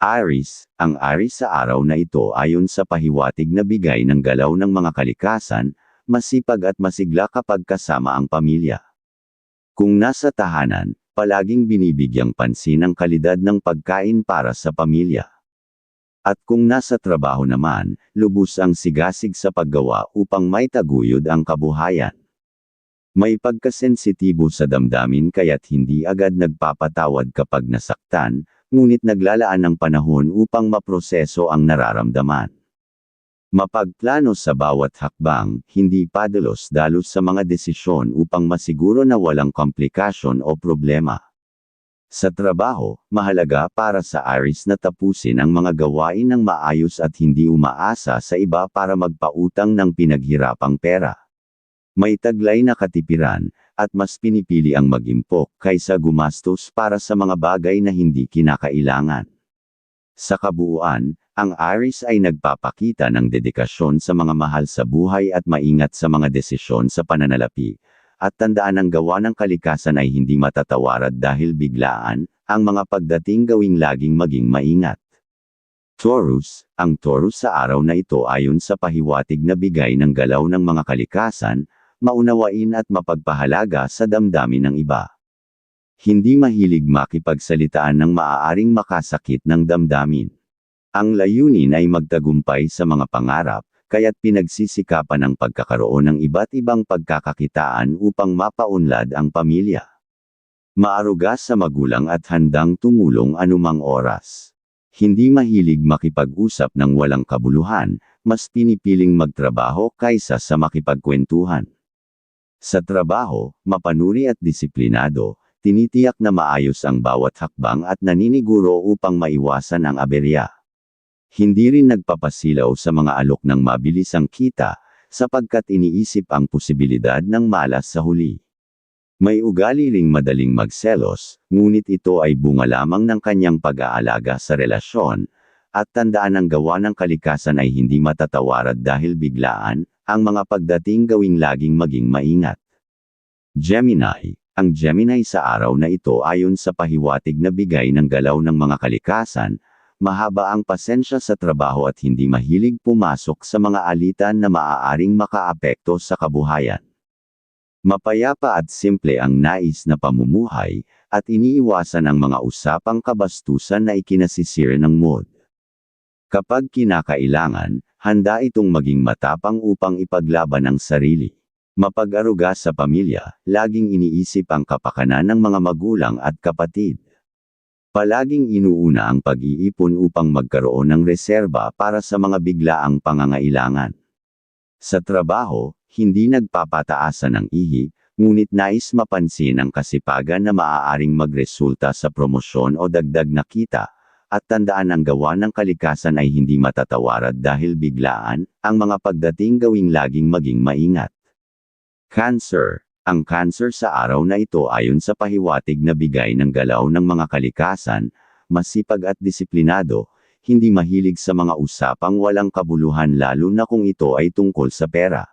Aris, ang Aris sa araw na ito ayon sa pahiwatig na bigay ng galaw ng mga kalikasan, masipag at masigla kapag kasama ang pamilya. Kung nasa tahanan, palaging binibigyang pansin ang kalidad ng pagkain para sa pamilya. At kung nasa trabaho naman, lubos ang sigasig sa paggawa upang may taguyod ang kabuhayan. May pagkasensitibo sa damdamin kaya't hindi agad nagpapatawad kapag nasaktan, ngunit naglalaan ng panahon upang maproseso ang nararamdaman. Mapagplano sa bawat hakbang, hindi padalos-dalos sa mga desisyon upang masiguro na walang komplikasyon o problema. Sa trabaho, mahalaga para sa Aris na tapusin ang mga gawain ng maayos at hindi umaasa sa iba para magpautang ng pinaghirapang pera. May taglay na katipiran, at mas pinipili ang mag-impok kaysa gumastos para sa mga bagay na hindi kinakailangan. Sa kabuuan, ang Aris ay nagpapakita ng dedikasyon sa mga mahal sa buhay at maingat sa mga desisyon sa pananalapi, at tandaan ang gawa ng kalikasan ay hindi matatawarad dahil biglaan, ang mga pagdating gawing laging maging maingat. Taurus, ang Taurus sa araw na ito ayon sa pahiwatig na bigay ng galaw ng mga kalikasan, maunawain at mapagpahalaga sa damdamin ng iba. Hindi mahilig makipagsalitaan ng maaaring makasakit ng damdamin. Ang layunin ay magtagumpay sa mga pangarap, kaya't pinagsisikapan ang pagkakaroon ng iba't ibang pagkakakitaan upang mapaunlad ang pamilya. Maaruga sa magulang at handang tumulong anumang oras. Hindi mahilig makipag-usap ng walang kabuluhan, mas pinipiling magtrabaho kaysa sa makipagkwentuhan. Sa trabaho, mapanuri at disiplinado, tinitiyak na maayos ang bawat hakbang at naniniguro upang maiwasan ang aberya. Hindi rin nagpapasilaw sa mga alok ng mabilis ang kita, sapagkat iniisip ang posibilidad ng malas sa huli. May ugali ring madaling magselos, ngunit ito ay bunga lamang ng kanyang pag-aalaga sa relasyon, at tandaan ang gawa ng kalikasan ay hindi matatawarad dahil biglaan, ang mga pagdating gawing laging maging maingat. Gemini, ang Gemini sa araw na ito ayon sa pahiwatig na bigay ng galaw ng mga kalikasan, mahaba ang pasensya sa trabaho at hindi mahilig pumasok sa mga alitan na maaaring makaapekto sa kabuhayan. Mapayapa at simple ang nais na pamumuhay, at iniiwasan ang mga usapang kabastusan na ikinasisira ng mood. Kapag kinakailangan, handa itong maging matapang upang ipaglaban ang sarili. Mapag-aruga sa pamilya, laging iniisip ang kapakanan ng mga magulang at kapatid. Palaging inuuna ang pag-iipon upang magkaroon ng reserba para sa mga biglaang pangangailangan. Sa trabaho, hindi nagpapataasan ng ihi, ngunit nais mapansin ang kasipagan na maaaring magresulta sa promosyon o dagdag na kita, at tandaan ang gawa ng kalikasan ay hindi matatawarad dahil biglaan, ang mga pagdating gawing laging maging maingat. Cancer Ang cancer sa araw na ito ayon sa pahiwatig na bigay ng galaw ng mga kalikasan, masipag at disiplinado, hindi mahilig sa mga usapang walang kabuluhan lalo na kung ito ay tungkol sa pera.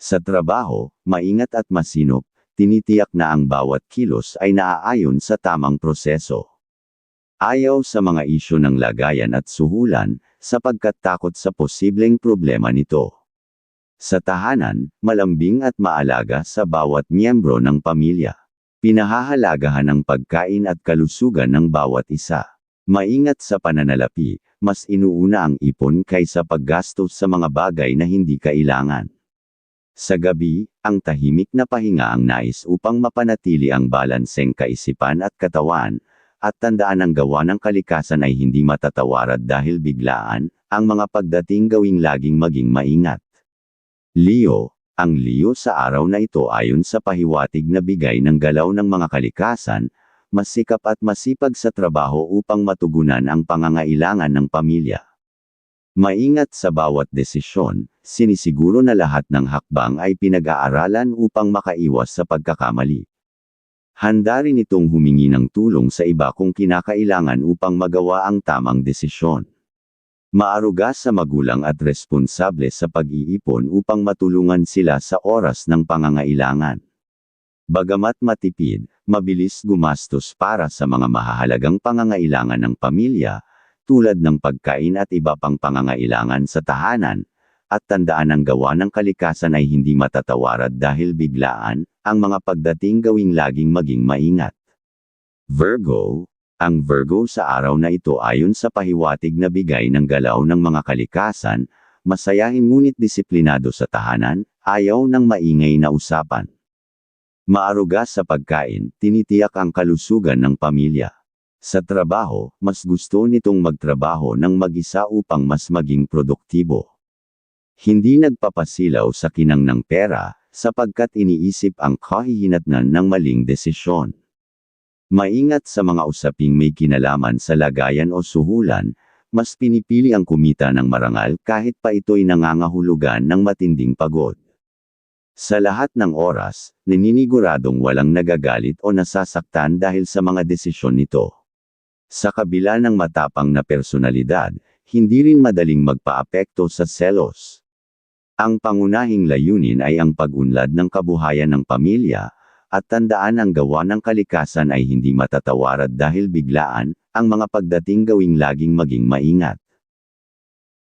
Sa trabaho, maingat at masinop, tinitiyak na ang bawat kilos ay naaayon sa tamang proseso. Ayaw sa mga isyo ng lagayan at suhulan, sapagkat takot sa posibleng problema nito. Sa tahanan, malambing at maalaga sa bawat miyembro ng pamilya. Pinahahalagahan ang pagkain at kalusugan ng bawat isa. Maingat sa pananalapi, mas inuuna ang ipon kaysa paggastos sa mga bagay na hindi kailangan. Sa gabi, ang tahimik na pahinga ang nais upang mapanatili ang balanseng kaisipan at katawan, at tandaan ang gawa ng kalikasan ay hindi matatawarad dahil biglaan, ang mga pagdating gawing laging maging maingat. Leo, ang Leo sa araw na ito ayon sa pahiwatig na bigay ng galaw ng mga kalikasan, masikap at masipag sa trabaho upang matugunan ang pangangailangan ng pamilya. Maingat sa bawat desisyon, sinisiguro na lahat ng hakbang ay pinag-aaralan upang makaiwas sa pagkakamali. Handa rin itong humingi ng tulong sa iba kung kinakailangan upang magawa ang tamang desisyon. Maaruga sa magulang at responsable sa pag-iipon upang matulungan sila sa oras ng pangangailangan. Bagamat matipid, mabilis gumastos para sa mga mahahalagang pangangailangan ng pamilya, tulad ng pagkain at iba pang pangangailangan sa tahanan, at tandaan ang gawa ng kalikasan ay hindi matatawarad dahil biglaan, ang mga pagdating gawing laging maging maingat. Virgo, ang Virgo sa araw na ito ayon sa pahiwatig na bigay ng galaw ng mga kalikasan, masayahin ngunit disiplinado sa tahanan, ayaw ng maingay na usapan. Maaruga sa pagkain, tinitiyak ang kalusugan ng pamilya. Sa trabaho, mas gusto nitong magtrabaho ng mag-isa upang mas maging produktibo. Hindi nagpapasilaw sa kinang ng pera, sapagkat iniisip ang kahihinatnan ng maling desisyon. Maingat sa mga usaping may kinalaman sa lagayan o suhulan, mas pinipili ang kumita ng marangal kahit pa ito'y nangangahulugan ng matinding pagod. Sa lahat ng oras, naniniguradong walang nagagalit o nasasaktan dahil sa mga desisyon nito. Sa kabila ng matapang na personalidad, hindi rin madaling magpaapekto sa selos. Ang pangunahing layunin ay ang pag-unlad ng kabuhayan ng pamilya, at tandaan ang gawa ng kalikasan ay hindi matatawarad dahil biglaan, ang mga pagdating gawing laging maging maingat.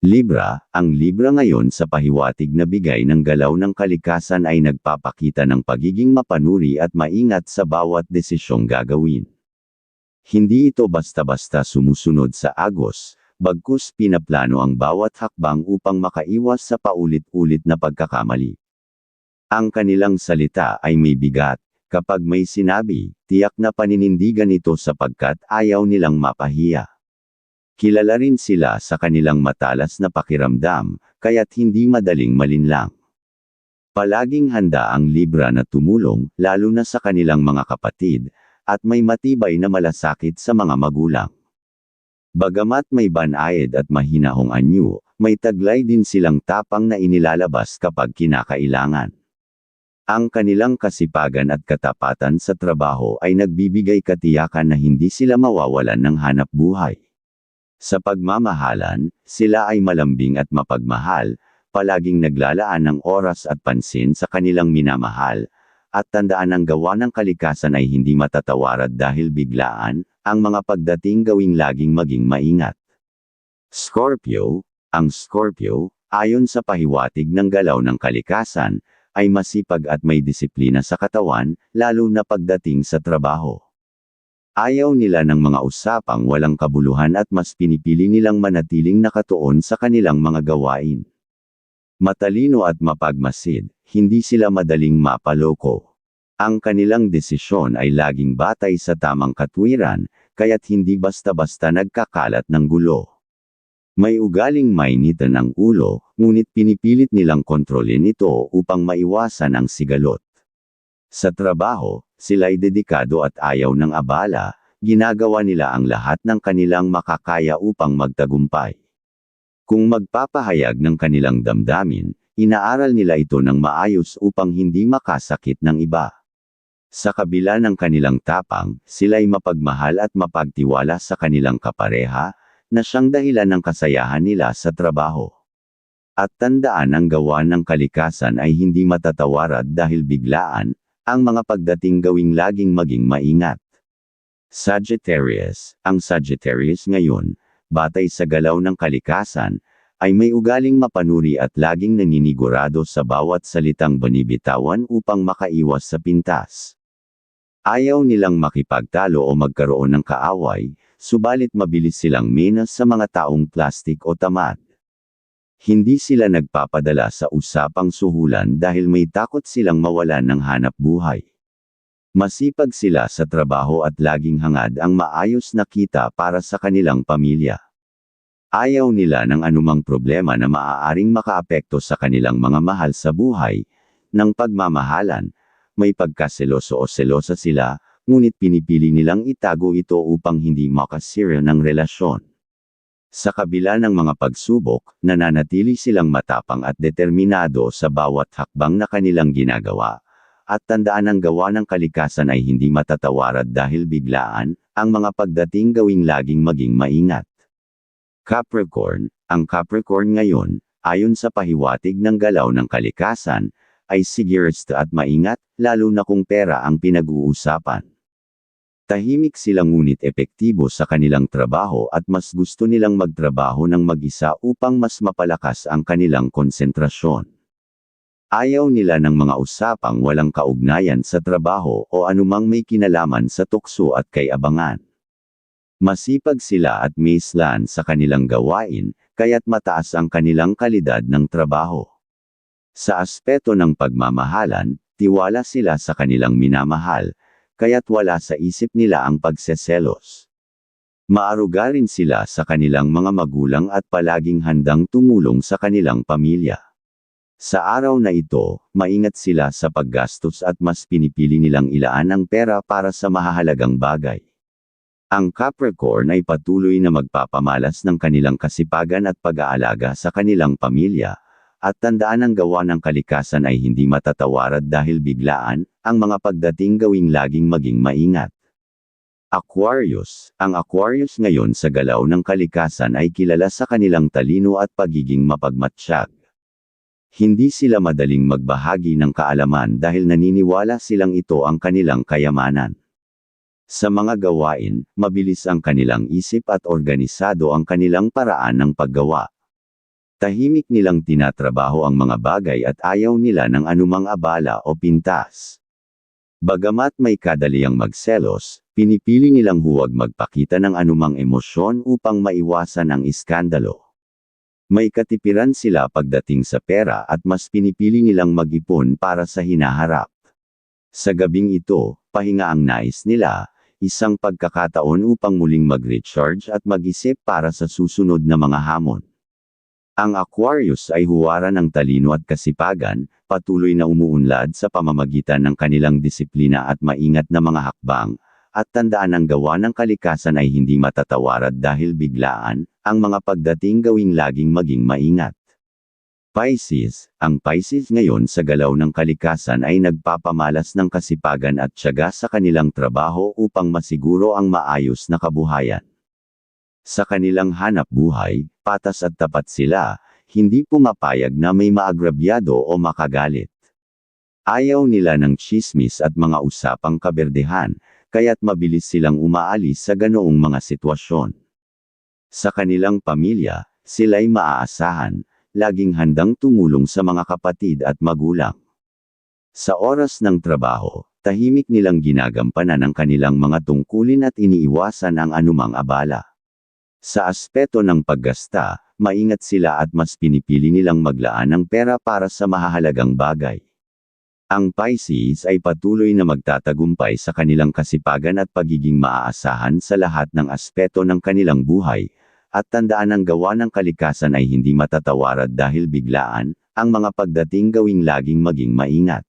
Libra, ang Libra ngayon sa pahiwatig na bigay ng galaw ng kalikasan ay nagpapakita ng pagiging mapanuri at maingat sa bawat desisyong gagawin. Hindi ito basta-basta sumusunod sa agos, bagkus pinaplano ang bawat hakbang upang makaiwas sa paulit-ulit na pagkakamali. Ang kanilang salita ay may bigat, kapag may sinabi, tiyak na paninindigan ito sapagkat ayaw nilang mapahiya. Kilala rin sila sa kanilang matalas na pakiramdam, kaya't hindi madaling malinlang. Palaging handa ang Libra na tumulong, lalo na sa kanilang mga kapatid, at may matibay na malasakit sa mga magulang. Bagamat may banayad at mahinahong anyo, may taglay din silang tapang na inilalabas kapag kinakailangan. Ang kanilang kasipagan at katapatan sa trabaho ay nagbibigay katiyakan na hindi sila mawawalan ng hanap buhay. Sa pagmamahalan, sila ay malambing at mapagmahal, palaging naglalaan ng oras at pansin sa kanilang minamahal, at tandaan ang gawa ng kalikasan ay hindi matatawarad dahil biglaan, ang mga pagdating gawing laging maging maingat. Scorpio, ang Scorpio, ayon sa pahiwatig ng galaw ng kalikasan, ay masipag at may disiplina sa katawan, lalo na pagdating sa trabaho. Ayaw nila ng mga usapang walang kabuluhan at mas pinipili nilang manatiling nakatuon sa kanilang mga gawain. Matalino at mapagmasid, hindi sila madaling mapaloko. Ang kanilang desisyon ay laging batay sa tamang katwiran, kaya't hindi basta-basta nagkakalat ng gulo. May ugaling mainitan ang ulo, ngunit pinipilit nilang kontrolin ito upang maiwasan ang sigalot. Sa trabaho, sila'y dedikado at ayaw ng abala, ginagawa nila ang lahat ng kanilang makakaya upang magtagumpay. Kung magpapahayag ng kanilang damdamin, inaaral nila ito ng maayos upang hindi makasakit ng iba. Sa kabila ng kanilang tapang, sila'y mapagmahal at mapagtiwala sa kanilang kapareha, na siyang dahilan ng kasayahan nila sa trabaho. At tandaan ang gawa ng kalikasan ay hindi matatawarad dahil biglaan, ang mga pagdating gawing laging maging maingat. Sagittarius, ang Sagittarius ngayon, batay sa galaw ng kalikasan, ay may ugaling mapanuri at laging naninigurado sa bawat salitang banibitawan upang makaiwas sa pintas. Ayaw nilang makipagtalo o magkaroon ng kaaway, subalit mabilis silang menas sa mga taong plastik o tamad. Hindi sila nagpapadala sa usapang suhulan dahil may takot silang mawalan ng hanap buhay. Masipag sila sa trabaho at laging hangad ang maayos na kita para sa kanilang pamilya. Ayaw nila ng anumang problema na maaaring makaapekto sa kanilang mga mahal sa buhay, ng pagmamahalan, may pagkaseloso o selosa sila, ngunit pinipili nilang itago ito upang hindi makasira ng relasyon. Sa kabila ng mga pagsubok, nananatili silang matapang at determinado sa bawat hakbang na kanilang ginagawa. At tandaan ang gawa ng kalikasan ay hindi matatawarad dahil biglaan, ang mga pagdating gawing laging maging maingat. Capricorn, ang Capricorn ngayon, ayon sa pahiwatig ng galaw ng kalikasan, ay sigurist at maingat, lalo na kung pera ang pinag-uusapan. Tahimik sila ngunit epektibo sa kanilang trabaho at mas gusto nilang magtrabaho ng mag-isa upang mas mapalakas ang kanilang konsentrasyon. Ayaw nila ng mga usapang walang kaugnayan sa trabaho o anumang may kinalaman sa tukso at kay abangan. Masipag sila at maislan sa kanilang gawain, kaya't mataas ang kanilang kalidad ng trabaho. Sa aspeto ng pagmamahalan, tiwala sila sa kanilang minamahal, kaya't wala sa isip nila ang pagseselos. Maaruga rin sila sa kanilang mga magulang at palaging handang tumulong sa kanilang pamilya. Sa araw na ito, maingat sila sa paggastos at mas pinipili nilang ilaan ang pera para sa mahahalagang bagay. Ang Capricorn ay patuloy na magpapamalas ng kanilang kasipagan at pag-aalaga sa kanilang pamilya, at tandaan ang gawa ng kalikasan ay hindi matatawarad dahil biglaan, ang mga pagdating gawing laging maging maingat. Aquarius, ang Aquarius ngayon sa galaw ng kalikasan ay kilala sa kanilang talino at pagiging mapagmatsyag. Hindi sila madaling magbahagi ng kaalaman dahil naniniwala silang ito ang kanilang kayamanan. Sa mga gawain, mabilis ang kanilang isip at organisado ang kanilang paraan ng paggawa. Tahimik nilang tinatrabaho ang mga bagay at ayaw nila ng anumang abala o pintas. Bagamat may kadaliang magselos, pinipili nilang huwag magpakita ng anumang emosyon upang maiwasan ang iskandalo. May katipiran sila pagdating sa pera at mas pinipili nilang mag-ipon para sa hinaharap. Sa gabing ito, pahinga ang nais nila, isang pagkakataon upang muling mag-recharge at mag-isip para sa susunod na mga hamon. Ang Aquarius ay huwara ng talino at kasipagan, patuloy na umuunlad sa pamamagitan ng kanilang disiplina at maingat na mga hakbang, at tandaan ang gawa ng kalikasan ay hindi matatawarad dahil biglaan, ang mga pagdating gawing laging maging maingat. Pisces, ang Pisces ngayon sa galaw ng kalikasan ay nagpapamalas ng kasipagan at tiyaga sa kanilang trabaho upang masiguro ang maayos na kabuhayan. Sa kanilang hanap buhay, patas at tapat sila, hindi pumapayag na may maagrabyado o makagalit. Ayaw nila ng chismis at mga usapang kaberdehan, kaya't mabilis silang umaalis sa ganoong mga sitwasyon. Sa kanilang pamilya, sila'y maaasahan, laging handang tumulong sa mga kapatid at magulang. Sa oras ng trabaho, tahimik nilang ginagampanan ang kanilang mga tungkulin at iniiwasan ang anumang abala. Sa aspeto ng paggasta, maingat sila at mas pinipili nilang maglaan ng pera para sa mahahalagang bagay. Ang Pisces ay patuloy na magtatagumpay sa kanilang kasipagan at pagiging maaasahan sa lahat ng aspeto ng kanilang buhay, at tandaan ang gawa ng kalikasan ay hindi matatawarad dahil biglaan, ang mga pagdating gawing laging maging maingat.